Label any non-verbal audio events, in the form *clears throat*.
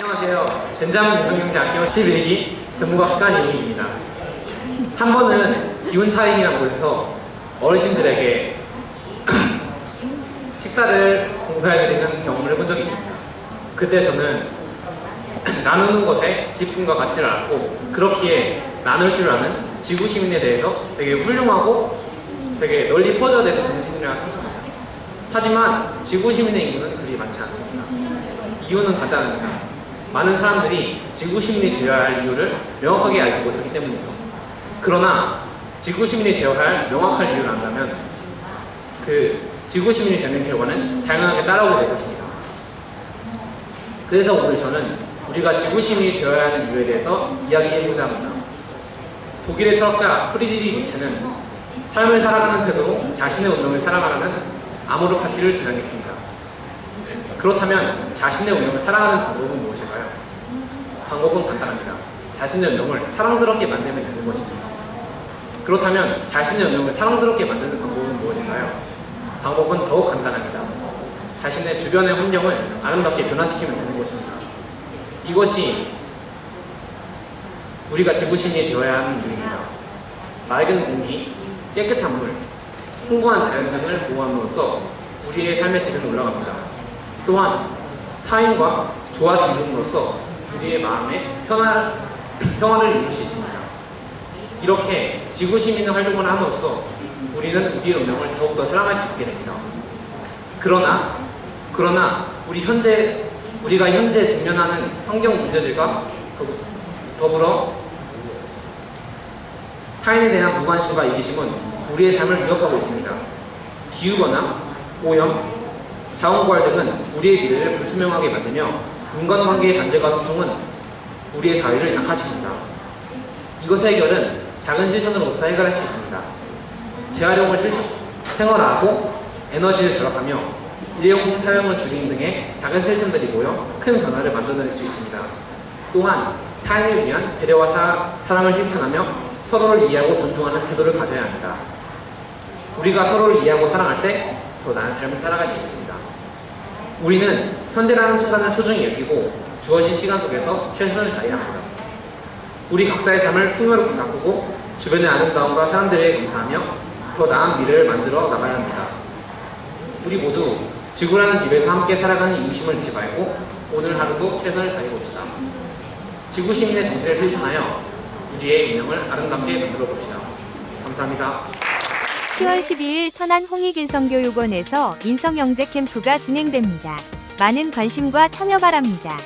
안녕하세요. 벤자민 인성경제 학교 11기 전문학습관 이용익입니다. 한 번은 기운 차임이라는 곳에서 어르신들에게 *clears throat* 식사를 봉사해드리는 경험을 해본 적이 있습니다. 그때 저는 *clears throat* 나누는 것에 기쁨과 가치를 알았고 그렇기에 나눌 줄 아는 지구 시민에 대해서 되게 훌륭하고 되게 널리 퍼져야 되는 정신이라 생각합니다. 하지만 지구 시민의 인구는 그리 많지 않습니다. 이유는 간단합니다. 많은 사람들이 지구 시민이 되어야 할 이유를 명확하게 알지 못하기 때문이죠. 그러나 지구 시민이 되어야 할 명확한 이유를 안다면 그 지구 시민이 되는 결과는 당연하게 따라오게 될 것입니다. 그래서 오늘 저는 우리가 지구 시민이 되어야 하는 이유에 대해서 이야기해보자 합니다. 독일의 철학자 프리드리 니체는 삶을 살아가는 태도로 자신의 운명을 살아가라는 아모르 파티를 주장했습니다. 그렇다면 자신의 운명을 살아가는 방법은 무엇일까요? 방법은 간단합니다. 자신의 운명을 사랑스럽게 만들면 되는 것입니다. 그렇다면 자신의 운명을 사랑스럽게 만드는 방법은 무엇일까요? 방법은 더욱 간단합니다. 자신의 주변의 환경을 아름답게 변화시키면 되는 것입니다. 이것이 우리가 지구신이 되어야 하는 이유입니다. 맑은 공기, 깨끗한 물, 풍부한 자연 등을 보호함으로써 우리의 삶의 질은 올라갑니다. 또한 타인과 조화를 이룸으로써 우리의 마음에 평화, 평화를 이룰 수 있습니다. 이렇게 지구 시민의 활동을 함으로써 우리는 우리의 운명을 더욱더 사랑할 수 있게 됩니다. 그러나 그러나 우리 현재 우리가 현재 직면하는 환경 문제들과 더불- 더불어 타인에 대한 무관심과 이기심은 우리의 삶을 위협하고 있습니다. 기후변화, 오염, 자원고할 등은 우리의 미래를 불투명하게 만들며 인간 관계의 단절과 소통은 우리의 사회를 약화시킵니다. 이것의 해결은 작은 실천으로부터 해결할 수 있습니다. 재활용을 실천, 생활화하고 에너지를 절약하며 일회용품 사용을 줄이는 등의 작은 실천들이 모여 큰 변화를 만들어낼 수 있습니다. 또한 타인을 위한 배려와 사, 사랑을 실천하며 서로를 이해하고 존중하는 태도를 가져야 합니다. 우리가 서로를 이해하고 사랑할 때 더 나은 삶을 살아갈 수 있습니다. 우리는 현재라는 순간을 소중히 여기고 주어진 시간 속에서 최선을 다해야 합니다. 우리 각자의 삶을 풍요롭게 가꾸고 주변의 아름다움과 사람들에게 감사하며 더 나은 미래를 만들어 나가야 합니다. 우리 모두 지구라는 집에서 함께 살아가는 이유심을 지발고 오늘 하루도 최선을 다해봅시다. 지구 시민의 정신을 실천하여 우리의 운명을 아름답게 만들어 봅시다. 감사합니다. 10월 12일 천안 홍익인성교육원에서 인성영재 캠프가 진행됩니다. 많은 관심과 참여 바랍니다.